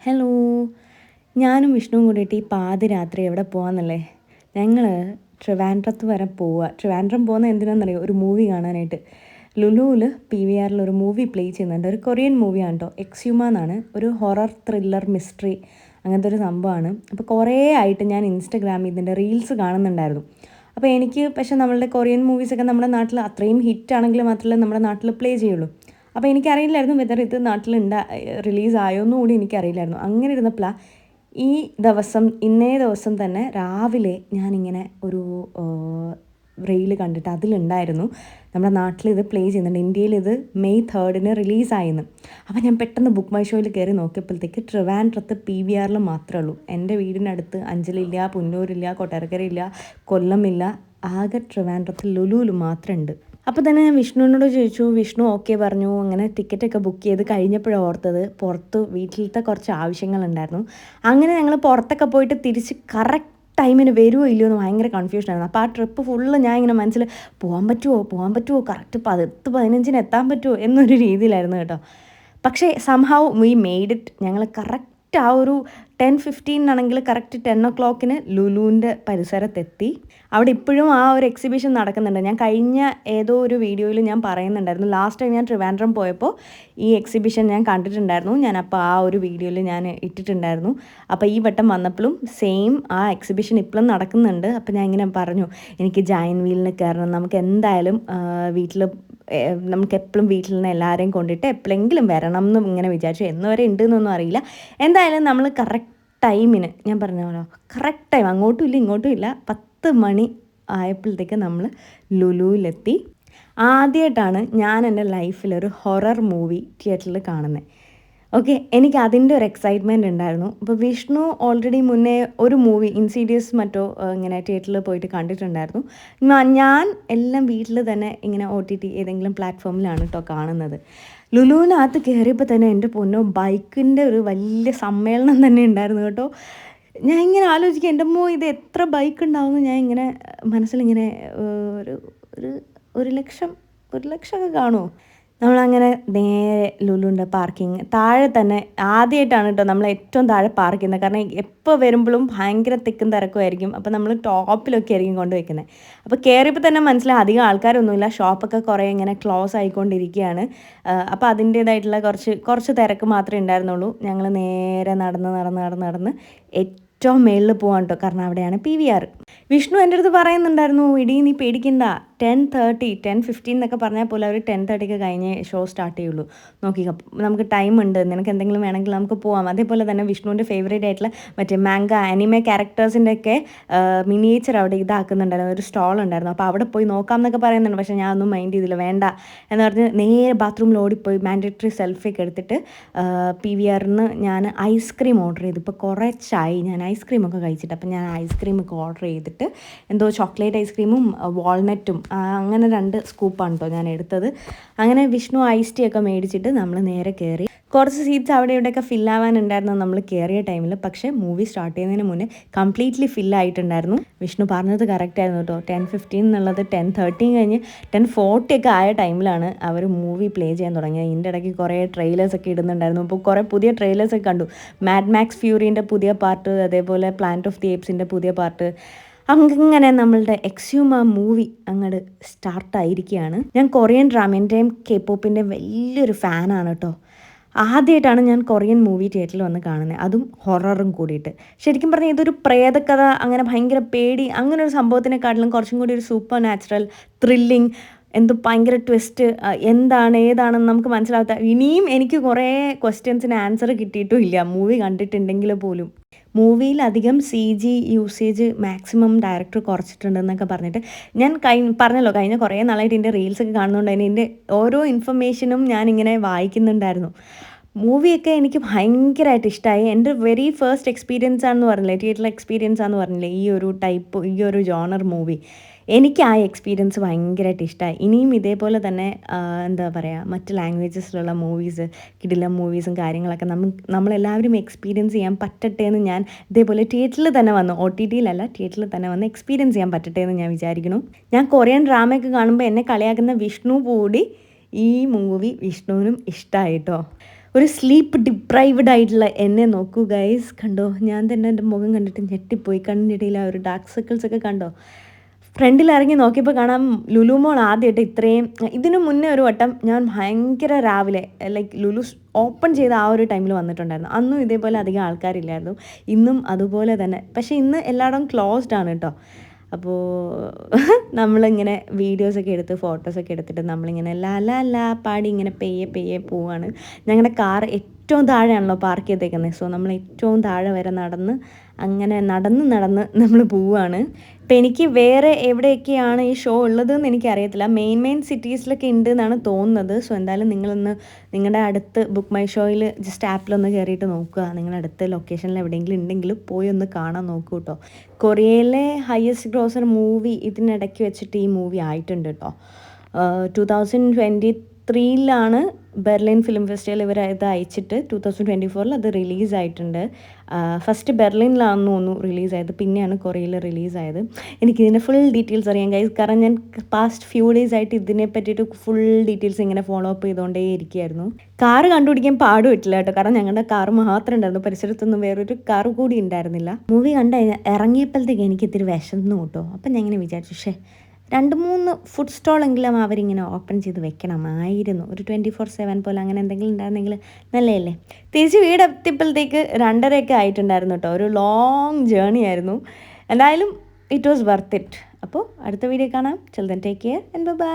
Hello ഞാനും വിഷ്ണുവും കൂടിയിട്ട് ഈ പാതിരാത്രി എവിടെ പോകാന്നല്ലേ ഞങ്ങൾ ട്രിവാൻഡ്രത്ത് വരെ പോവുക ട്രിവാൻഡ്രം പോകുന്ന എന്തിനാണെന്നറിയോ ഒരു മൂവി കാണാനായിട്ട്. ലുലുവിൽ പി വി ആറിൽ ഒരു മൂവി പ്ലേ ചെയ്യുന്നുണ്ട്. ഒരു കൊറിയൻ മൂവിയാണ് കേട്ടോ എക്സ്യൂമ എന്നാണ്. ഒരു ഹൊറർ ത്രില്ലർ മിസ്റ്ററി അങ്ങനത്തെ ഒരു സംഭവമാണ് അപ്പോൾ കുറേ ആയിട്ട് ഞാൻ ഇൻസ്റ്റഗ്രാമിൽ ഇതിന്റെ റീൽസ് കാണുന്നുണ്ടായിരുന്നു. അപ്പോൾ എനിക്ക് പക്ഷേ നമ്മളുടെ കൊറിയൻ മൂവീസൊക്കെ നമ്മുടെ നാട്ടിൽ അത്രയും ഹിറ്റ് ആണെങ്കിൽ മാത്രമല്ല നമ്മുടെ നാട്ടിൽ പ്ലേ ചെയ്യുള്ളൂ. അപ്പോൾ എനിക്കറിയില്ലായിരുന്നു വെതർ ഇത് നാട്ടിൽ ഉണ്ടാ റിലീസായോ എന്നും കൂടി എനിക്കറിയില്ലായിരുന്നു. അങ്ങനെ ഇരുന്നപ്പോഴാണ് ഈ ദിവസം ഇന്നേ ദിവസം തന്നെ രാവിലെ ഞാനിങ്ങനെ ഒരു റെയിൽ കണ്ടിട്ട് അതിലുണ്ടായിരുന്നു. നമ്മുടെ നാട്ടിൽ ഇത് പ്ലേ ചെയ്യുന്നുണ്ട്. ഇന്ത്യയിൽ ഇത് മെയ് തേർഡിന് റിലീസായിരുന്നു അപ്പോൾ ഞാൻ പെട്ടെന്ന് ബുക്ക് മൈ ഷോയിൽ കയറി നോക്കിയപ്പോഴത്തേക്ക് ട്രിവാൻഡ്രത്ത് പി വി ആറിൽ മാത്രമേ ഉള്ളൂ. എന്റെ വീടിനടുത്ത് അഞ്ചലില്ല പുന്നൂരില്ല കൊട്ടാരക്കരയില്ല കൊല്ലമില്ല ആകെ ട്രിവാൻഡ്രത്ത് ലുലുവിൽ മാത്രമുണ്ട് അപ്പോൾ തന്നെ ഞാൻ വിഷ്ണുവിനോട് ചോദിച്ചു വിഷ്ണു ഓക്കെ പറഞ്ഞു. അങ്ങനെ ടിക്കറ്റൊക്കെ ബുക്ക് ചെയ്ത് കഴിഞ്ഞപ്പോഴാണ് ഓർത്തത് പുറത്ത് വീട്ടിലത്തെ കുറച്ച് ആവശ്യങ്ങളുണ്ടായിരുന്നു. അങ്ങനെ ഞങ്ങൾ പുറത്തൊക്കെ പോയിട്ട് തിരിച്ച് കറക്റ്റ് ടൈമിന് വരുമോ ഇല്ലയോ എന്ന് ഭയങ്കര കൺഫ്യൂഷനായിരുന്നു അപ്പോൾ ആ ട്രിപ്പ് ഫുള്ള് ഞാൻ ഇങ്ങനെ മനസ്സിൽ പോകാൻ പറ്റുമോ പോകാൻ പറ്റുമോ കറക്റ്റ് പത്ത് പതിനഞ്ചിന് എത്താൻ പറ്റുമോ എന്നൊരു രീതിയിലായിരുന്നു കേട്ടോ. പക്ഷേ സംഹാവ് വി മെയ്ഡ് ഇറ്റ് ഞങ്ങൾ കറക്റ്റ് ആ ഒരു ടെൻ ഫിഫ്റ്റീനാണെങ്കിൽ കറക്റ്റ് ടെൻ ഒ ക്ലോക്കിന് ലുലുവിന്റെ പരിസരത്തെത്തി. അവിടെ ഇപ്പോഴും ആ ഒരു എക്സിബിഷൻ നടക്കുന്നുണ്ട്. ഞാൻ കഴിഞ്ഞ ഏതോ ഒരു വീഡിയോയിൽ ഞാൻ പറയുന്നുണ്ടായിരുന്നു. ലാസ്റ്റ് ടൈം ഞാൻ ട്രിവാൻഡ്രം പോയപ്പോൾ ഈ എക്സിബിഷൻ ഞാൻ കണ്ടിട്ടുണ്ടായിരുന്നു. ഞാൻ അപ്പോൾ ആ ഒരു വീഡിയോയിൽ ഞാൻ ഇട്ടിട്ടുണ്ടായിരുന്നു. അപ്പോൾ ഈ വട്ടം വന്നപ്പോഴും സെയിം ആ എക്സിബിഷൻ ഇപ്പോഴും നടക്കുന്നുണ്ട്. അപ്പോൾ ഞാൻ ഇങ്ങനെ പറഞ്ഞു എനിക്ക് ജയൻ വീലിന് കയറണം. നമുക്ക് എന്തായാലും വീട്ടിൽ നമുക്ക് എപ്പോഴും വീട്ടിൽ നിന്ന് എല്ലാവരെയും കൊണ്ടിട്ട് എപ്പോഴെങ്കിലും വരണം എന്നും ഇങ്ങനെ വിചാരിച്ചു. എന്നുവരെ ഉണ്ട് എന്നൊന്നും അറിയില്ല. എന്തായാലും നമ്മൾ കറക്റ്റ് ടൈമിന് ഞാൻ പറഞ്ഞല്ലോ കറക്റ്റ് ടൈം അങ്ങോട്ടും ഇല്ല ഇങ്ങോട്ടും ഇല്ല പത്ത് മണി ആയപ്പോഴത്തേക്ക് നമ്മൾ ലുലുവിലെത്തി. ആദ്യമായിട്ടാണ് ഞാൻ എന്റെ ലൈഫിൽ ഒരു ഹൊറർ മൂവി തിയേറ്ററിൽ കാണുന്നത് ഓക്കെ എനിക്ക് അതിന്റെ ഒരു എക്സൈറ്റ്മെന്റ് ഉണ്ടായിരുന്നു. അപ്പോൾ വിഷ്ണു ഓൾറെഡി മുന്നേ ഒരു മൂവി ഇൻസീഡിയസ് മറ്റോ ഇങ്ങനെ തിയേറ്ററിൽ പോയിട്ട് കണ്ടിട്ടുണ്ടായിരുന്നു. ഞാൻ എല്ലാം വീട്ടിൽ തന്നെ ഇങ്ങനെ ഒ ടി ടി ഏതെങ്കിലും പ്ലാറ്റ്ഫോമിലാണ് കേട്ടോ കാണുന്നത്. ലുലുവിനകത്ത് കയറിയപ്പോൾ തന്നെ എന്റെ പൊന്നോ ബൈക്കിന്റെ ഒരു വലിയ സമ്മേളനം തന്നെ ഉണ്ടായിരുന്നു കേട്ടോ. ഞാൻ ഇങ്ങനെ ആലോചിക്കുക എന്റെ അമ്മോ ഇത് എത്ര ബൈക്ക് ഉണ്ടാവുമെന്ന് ഞാൻ ഇങ്ങനെ മനസ്സിലിങ്ങനെ ഒരു ഒരു ഒരു ലക്ഷം ഒരു ലക്ഷമൊക്കെ കാണുമോ? നമ്മളങ്ങനെ നേരെ ലുലുണ്ട് പാർക്കിങ് താഴെ തന്നെ ആദ്യമായിട്ടാണ് കേട്ടോ നമ്മൾ ഏറ്റവും താഴെ പാർക്ക് ചെയ്യുന്നത്. കാരണം എപ്പോൾ വരുമ്പോഴും ഭയങ്കര തിക്കും തിരക്കുമായിരിക്കും. അപ്പോൾ നമ്മൾ ടോപ്പിലൊക്കെ ആയിരിക്കും കൊണ്ടുവയ്ക്കുന്നത് അപ്പോൾ കയറിയപ്പോൾ തന്നെ മനസ്സിലായി അധികം ആൾക്കാരൊന്നുമില്ല. ഷോപ്പൊക്കെ കുറേ ഇങ്ങനെ ക്ലോസ് ആയിക്കൊണ്ടിരിക്കുകയാണ് അപ്പോൾ അതിന്റേതായിട്ടുള്ള കുറച്ച് കുറച്ച് തിരക്ക് മാത്രമേ ഉണ്ടായിരുന്നുള്ളൂ. ഞങ്ങൾ നേരെ നടന്ന് നടന്ന് നടന്ന് നടന്ന് ഏറ്റവും മേളിൽ പോകാൻ കേട്ടോ. കാരണം അവിടെയാണ് പി വി ആർ വിഷ്ണു എന്റെ അടുത്ത് പറയുന്നുണ്ടായിരുന്നു ഇടി നീ പേടിക്കണ്ട. ടെൻ തേർട്ടി ടെൻ ഫിഫ്റ്റീൻ എന്നൊക്കെ പറഞ്ഞാൽ പോലെ അവർ ടെൻ തേർട്ടിക്ക് കഴിഞ്ഞ് ഷോ സ്റ്റാർട്ട് ചെയ്യുള്ളൂ. നോക്കി നമുക്ക് ടൈം ഉണ്ട്. നിനക്ക് എന്തെങ്കിലും വേണമെങ്കിൽ നമുക്ക് പോവാം. അതേപോലെ തന്നെ വിഷ്ണുവിന്റെ ഫേവറേറ്റ് ആയിട്ടുള്ള മറ്റേ മാങ്ക അനിമെ ക്യാരക്ടേഴ്സിന്റെ ഒക്കെ മിനിയേച്ചർ അവിടെ ഇതാക്കുന്നുണ്ടായിരുന്നു. ഒരു സ്റ്റോൾ ഉണ്ടായിരുന്നു. അപ്പോൾ അവിടെ പോയി നോക്കാം എന്നൊക്കെ പറയുന്നുണ്ട്. പക്ഷേ ഞാൻ ഒന്നും മൈൻഡ് ചെയ്തില്ല. വേണ്ട എന്ന് പറഞ്ഞ് നേരെ ബാത്റൂമിൽ ഓടിപ്പോയി മാൻഡേറ്ററി സെൽഫിയൊക്കെ എടുത്തിട്ട് പി വി ആറിന് ഞാൻ ഐസ്ക്രീം ഓർഡർ ചെയ്തു. ഇപ്പോൾ ചായ ഞാൻ ഐസ്ക്രീം ഒക്കെ കഴിച്ചിട്ട്. അപ്പം ഞാൻ ഐസ്ക്രീമൊക്കെ ഓർഡർ ചെയ്തിട്ട് എന്തോ ചോക്ലേറ്റ് ഐസ്ക്രീമും വാൾനട്ടും അങ്ങനെ രണ്ട് സ്കൂപ്പാണ് കേട്ടോ ഞാൻ എടുത്തത്. അങ്ങനെ വിഷ്ണു ഐസ് ടീ ഒക്കെ മേടിച്ചിട്ട് നമ്മൾ നേരെ കയറി കുറച്ച് സീറ്റ്സ് അവിടെ ഇവിടെയൊക്കെ ഫില്ലാവാനുണ്ടായിരുന്നു നമ്മൾ കയറിയ ടൈമിൽ പക്ഷേ മൂവി സ്റ്റാർട്ട് ചെയ്യുന്നതിന് മുന്നേ കംപ്ലീറ്റ്ലി ഫില്ലായിട്ടുണ്ടായിരുന്നു വിഷ്ണു പറഞ്ഞത് കറക്റ്റ് ആയിരുന്നു കേട്ടോ ടെൻ ഫിഫ്റ്റീൻ എന്നുള്ളത് ടെൻ തേർട്ടീൻ കഴിഞ്ഞ് ടെൻ ഫോർട്ടി ഒക്കെ ആയ ടൈമിലാണ് അവർ മൂവി പ്ലേ ചെയ്യാൻ തുടങ്ങിയത്. ഇതിന്റെ ഇടയ്ക്ക് കുറേ ട്രെയിലേഴ്സ് ഒക്കെ ഇടുന്നുണ്ടായിരുന്നു. അപ്പോൾ കുറേ പുതിയ ട്രെയിലേഴ്സ് ഒക്കെ കണ്ടു. മാഡ് മാക്സ് ഫ്യൂറിന്റെ പുതിയ പാർട്ട് അതേപോലെ പ്ലാന്റ് ഓഫ് ദി ഏപ്സിന്റെ പുതിയ പാർട്ട് അങ്ങനെ നമ്മളുടെ എക്സ്യൂമ മൂവി അങ്ങോട്ട് സ്റ്റാർട്ടായിരിക്കുകയാണ് ഞാൻ കൊറിയൻ ഡ്രാമേന്റെയും കെ പോപ്പിന്റെയും വലിയൊരു ഫാനാണ് കേട്ടോ ആദ്യമായിട്ടാണ് ഞാൻ കൊറിയൻ മൂവി തിയേറ്ററിൽ വന്ന് കാണുന്നത് അതും ഹൊററും കൂടിയിട്ട്. ശരിക്കും പറഞ്ഞാൽ ഇതൊരു പ്രേതകഥ അങ്ങനെ ഭയങ്കര പേടി അങ്ങനെ ഒരു സംഭവത്തിനെക്കാട്ടിലും കുറച്ചും കൂടി ഒരു സൂപ്പർ നാച്ചുറൽ ത്രില്ലിങ് എന്തോ ഭയങ്കര ട്വിസ്റ്റ് എന്താണ് ഏതാണെന്ന് നമുക്ക് മനസ്സിലാവാത്ത ഇനിയും എനിക്ക് കുറേ ക്വസ്റ്റ്യൻസിന് ആൻസർ കിട്ടിയിട്ടും ഇല്ല. മൂവി കണ്ടിട്ടുണ്ടെങ്കിൽ പോലും. മൂവിയിലധികം C G usage maximum director കുറച്ചിട്ടുണ്ടെന്നൊക്കെ പറഞ്ഞിട്ട് ഞാൻ കഴിഞ്ഞ പറഞ്ഞല്ലോ കഴിഞ്ഞ കുറേ നാളായിട്ട് എന്റെ റീൽസൊക്കെ കാണുന്നുണ്ട് എന്റെ ഓരോ ഇൻഫർമേഷനും ഞാനിങ്ങനെ വായിക്കുന്നുണ്ടായിരുന്നു. മൂവിയൊക്കെ എനിക്ക് ഭയങ്കരമായിട്ട് ഇഷ്ടമായി എന്റെ വെരി ഫസ്റ്റ് എക്സ്പീരിയൻസ് ആണെന്ന് പറഞ്ഞില്ലേ തിയേറ്റർ എക്സ്പീരിയൻസ് ആണെന്ന് പറഞ്ഞില്ലേ ഈ ഒരു ടൈപ്പ് ഈ ഒരു ജോണർ മൂവി എനിക്ക് ആ എക്സ്പീരിയൻസ് ഭയങ്കരമായിട്ട് ഇഷ്ടമായി ഇനിയും ഇതേപോലെ തന്നെ എന്താ പറയുക മറ്റ് ലാംഗ്വേജസിലുള്ള മൂവീസ് കിടില മൂവീസും കാര്യങ്ങളൊക്കെ നമുക്ക് നമ്മളെല്ലാവരും എക്സ്പീരിയൻസ് ചെയ്യാൻ പറ്റട്ടെ എന്ന് ഞാൻ ഇതേപോലെ തിയേറ്ററിൽ തന്നെ വന്നു ഒ ടി ടിയിലല്ല തിയേറ്ററിൽ തന്നെ വന്ന് എക്സ്പീരിയൻസ് ചെയ്യാൻ പറ്റട്ടെ എന്ന് ഞാൻ വിചാരിക്കുന്നു. ഞാൻ കൊറിയൻ ഡ്രാമയൊക്കെ കാണുമ്പോൾ എന്നെ കളിയാക്കുന്ന വിഷ്ണു കൂടി ഈ മൂവി വിഷ്ണുവിനും ഇഷ്ടമായിട്ടോ ഒരു സ്ലീപ്പ് ഡിപ്രൈവഡ് ആയിട്ടുള്ള എന്നെ നോക്കൂ ഗൈസ് കണ്ടോ? ഞാൻ തന്നെ എന്റെ മുഖം കണ്ടിട്ട് ഞെട്ടിപ്പോയി. കണ്ണിനിടയിൽ ആ ഒരു ഡാർക്ക് സർക്കിൾസ് ഒക്കെ കണ്ടോ? ഫ്രണ്ടിൽ ഇറങ്ങി നോക്കിയപ്പോൾ കാണാം ലുലു മോൾ ആദ്യമായിട്ട് ഇത്രയും ഇതിനു മുന്നേ ഒരു വട്ടം ഞാൻ ഭയങ്കര രാവിലെ ലൈക്ക് ലുലു ഓപ്പൺ ചെയ്ത ആ ഒരു ടൈമിൽ വന്നിട്ടുണ്ടായിരുന്നു. അന്നും ഇതേപോലെ അധികം ആൾക്കാരില്ലായിരുന്നു. ഇന്നും അതുപോലെ തന്നെ. പക്ഷേ ഇന്ന് എല്ലായിടവും ക്ലോസ്ഡ് ആണ് കേട്ടോ അപ്പോൾ നമ്മളിങ്ങനെ വീഡിയോസൊക്കെ എടുത്ത് ഫോട്ടോസൊക്കെ എടുത്തിട്ട് നമ്മളിങ്ങനെ ലാ ലാ ലാ പാടി ഇങ്ങനെ പെയ്യെ പെയ്യെ പോവാണ്. ഞങ്ങളുടെ കാർ ഏറ്റവും താഴെയാണല്ലോ പാർക്ക് ചെയ്തേക്കുന്നത് സോ നമ്മൾ ഏറ്റവും താഴെ വരെ നടന്ന് അങ്ങനെ നടന്ന് നടന്ന് നമ്മൾ പോവുകയാണ് ഇപ്പം എനിക്ക് വേറെ എവിടെയൊക്കെയാണ് ഈ ഷോ ഉള്ളതെന്ന് എനിക്കറിയത്തില്ല. മെയിൻ മെയിൻ സിറ്റീസിലൊക്കെ ഉണ്ട് എന്നാണ് തോന്നുന്നത്. സോ എന്തായാലും നിങ്ങളൊന്ന് നിങ്ങളുടെ അടുത്ത് ബുക്ക് മൈ ഷോയിൽ ജസ്റ്റ് ആപ്പിലൊന്ന് കയറിയിട്ട് നോക്കുക. നിങ്ങളുടെ അടുത്ത് ലൊക്കേഷനിൽ എവിടെയെങ്കിലും ഉണ്ടെങ്കിൽ പോയി ഒന്ന് കാണാൻ നോക്കൂ കേട്ടോ കൊറിയയിലെ ഹയസ്റ്റ് ഗ്രോസർ മൂവി ഇതിനിടയ്ക്ക് വെച്ചിട്ട് ഈ മൂവി ആയിട്ടുണ്ട് കേട്ടോ ടു തൗസൻഡ് ട്വന്റി ത്രീയിലാണ് ബെർലിൻ ഫിലിം ഫെസ്റ്റിവൽ ഇവർ ഇത് അയച്ചിട്ട് ടു തൗസൻഡ് ട്വന്റി ഫോറിൽ അത് റിലീസായിട്ടുണ്ട്. ഫസ്റ്റ് ബെർലിനിലാണെന്ന് തോന്നുന്നു റിലീസായത്. പിന്നെയാണ് കൊറിയയിൽ റിലീസായത്. എനിക്കിതിന്റെ ഫുൾ ഡീറ്റെയിൽസ് അറിയാം. ഗൈസ് കാരണം ഞാൻ പാസ്റ്റ് ഫ്യൂ ഡേയ്സ് ആയിട്ട് ഇതിനെ പറ്റിയിട്ട് ഫുൾ ഡീറ്റെയിൽസ് ഇങ്ങനെ ഫോളോ അപ്പ് ചെയ്തുകൊണ്ടേ ഇരിക്കുകയായിരുന്നു. കാറ് കണ്ടുപിടിക്കാൻ പാടുപറ്റില്ല കേട്ടോ. കാരണം ഞങ്ങളുടെ കാറ് മാത്രമേ ഉണ്ടായിരുന്നു. പരിസരത്തൊന്നും വേറൊരു കാർ കൂടി ഉണ്ടായിരുന്നില്ല. മൂവി കണ്ട ഇറങ്ങിയപ്പോഴത്തേക്ക് എനിക്ക് ഇത്തിരി വിശന്നു കേട്ടോ. അപ്പം ഞാൻ ഇങ്ങനെ വിചാരിച്ചു ഷേ രണ്ട് മൂന്ന് ഫുഡ് സ്റ്റോളെങ്കിലും അവരിങ്ങനെ ഓപ്പൺ ചെയ്ത് വെക്കണമായിരുന്നു. ഒരു ട്വന്റി ഫോർ സെവൻ പോലെ അങ്ങനെ എന്തെങ്കിലും ഉണ്ടായിരുന്നെങ്കിൽ നല്ലതല്ലേ? തിരിച്ച് വീടെത്തിയപ്പോഴത്തേക്ക് രണ്ടരയൊക്കെ ആയിട്ടുണ്ടായിരുന്നു കേട്ടോ. ഒരു ലോങ് ജേണി ആയിരുന്നു. എന്തായാലും ഇറ്റ് വാസ് വർത്ത് ഇറ്റ് അപ്പോൾ അടുത്ത വീഡിയോ കാണാം. Children take care and bye